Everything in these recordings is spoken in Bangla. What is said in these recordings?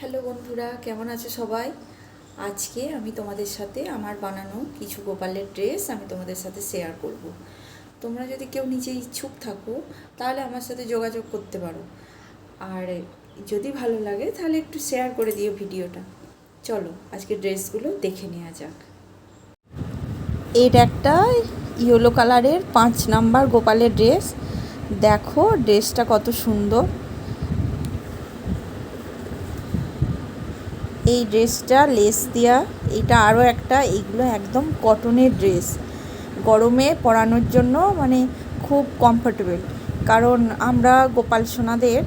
হ্যালো বন্ধুরা, কেমন আছে সবাই? আজকে আমি তোমাদের সাথে আমার বানানো কিছু গোপালের ড্রেস আমি তোমাদের সাথে শেয়ার করব। তোমরা যদি কেউ নিজে ইচ্ছুক থাকো, তাহলে আমার সাথে যোগাযোগ করতে পারো। আর যদি ভালো লাগে, তাহলে একটু শেয়ার করে দিও ভিডিওটা। চলো, আজকে ড্রেসগুলো দেখে নেওয়া যাক। এর একটা ইয়েলো কালারের পাঁচ নাম্বার গোপালের ড্রেস দেখো ড্রেসটা কত সুন্দর। এই ড্রেসটা, লেস দেওয়া এটা আরও একটা, এইগুলো একদম কটনের ড্রেস গরমে পরানোর জন্য মানে খুব কমফোর্টেবল কারণ আমরা গোপাল সোনাদের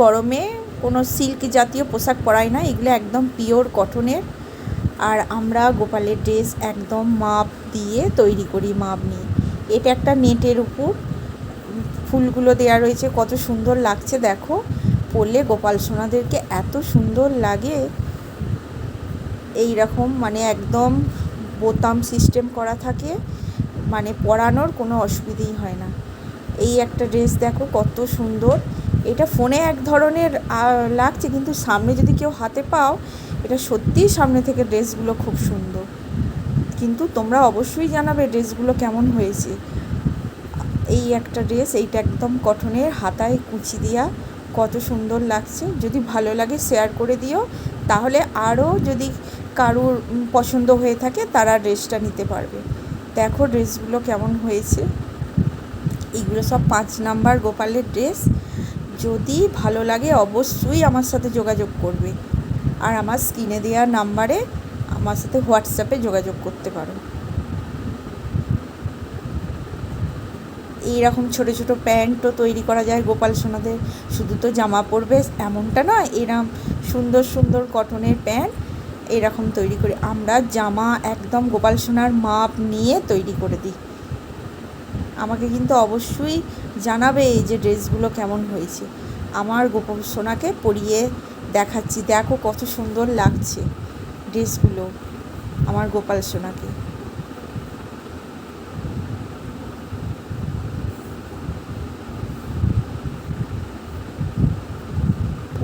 গরমে কোনো সিল্ক জাতীয় পোশাক পরাই না, এগুলো একদম পিওর কটনের আর আমরা গোপালের ড্রেস একদম মাপ দিয়ে তৈরি করি, মাপ নিয়ে। এটা একটা নেটের উপর। ফুলগুলো দেওয়া রয়েছে, কত সুন্দর লাগছে, দেখো। পরলে গোপাল সোনাদেরকে এত সুন্দর লাগে। এই রকম মানে একদম বোতাম সিস্টেম করা থাকে মানে পরানোর কোনো অসুবিধেই হয় না। এই একটা ড্রেস দেখো কত সুন্দর। এটা ফোনে এক ধরনের লাগছে কিন্তু সামনে যদি কেউ হাতে পাও, এটা সত্যিই সামনে থেকে ড্রেসগুলো খুব সুন্দর। কিন্তু তোমরা অবশ্যই জানাবে ড্রেসগুলো কেমন হয়েছে। এই একটা ড্রেস এইটা একদম কটনের হাতায় কুচি দেওয়া কত সুন্দর লাগছে। যদি ভালো লাগে শেয়ার করে দিও। তাহলে আরও যদি কারুর পছন্দ হয়ে থাকে, তারা ড্রেসটা নিতে পারবে। দেখো ড্রেসগুলো কেমন হয়েছে। এগুলো সব পাঁচ নাম্বার গোপালের ড্রেস। যদি ভালো লাগে অবশ্যই আমার সাথে যোগাযোগ করবে। আর আমার স্ক্রিনে দেওয়া নাম্বারে আমার সাথে হোয়াটসঅ্যাপে যোগাযোগ করতে পারো। এইরকম ছোটো ছোটো প্যান্টও তৈরি করা যায় গোপাল সোনাদের। শুধু তো জামা পরবে, এমনটা নয় এরম সুন্দর সুন্দর কটনের প্যান্ট এরকম তৈরি করি, আমরা জামা একদম গোপাল সোনার মাপ নিয়ে তৈরি করে দিই। আমাকে কিন্তু অবশ্যই জানাবে এই যে ড্রেসগুলো কেমন হয়েছে। আমার গোপাল সোনাকে পরিয়ে দেখাচ্ছি, দেখো কত সুন্দর লাগছে ড্রেসগুলো আমার গোপাল সোনাকে।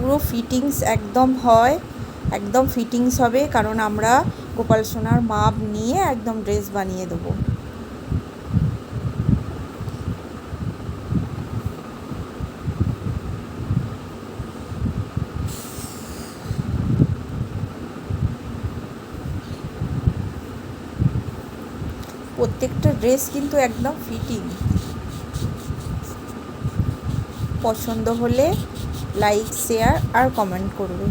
পুরো ফিটিংস একদম হয়, একদম ফিটিংস হবে, কারণ আমরা গোপাল সোনার মাপ নিয়ে একদম ড্রেস বানিয়ে দেবো। প্রত্যেকটা ড্রেস কিন্তু একদম ফিটিং পছন্দ হলে লাইক শেয়ার আর কমেন্ট করবে।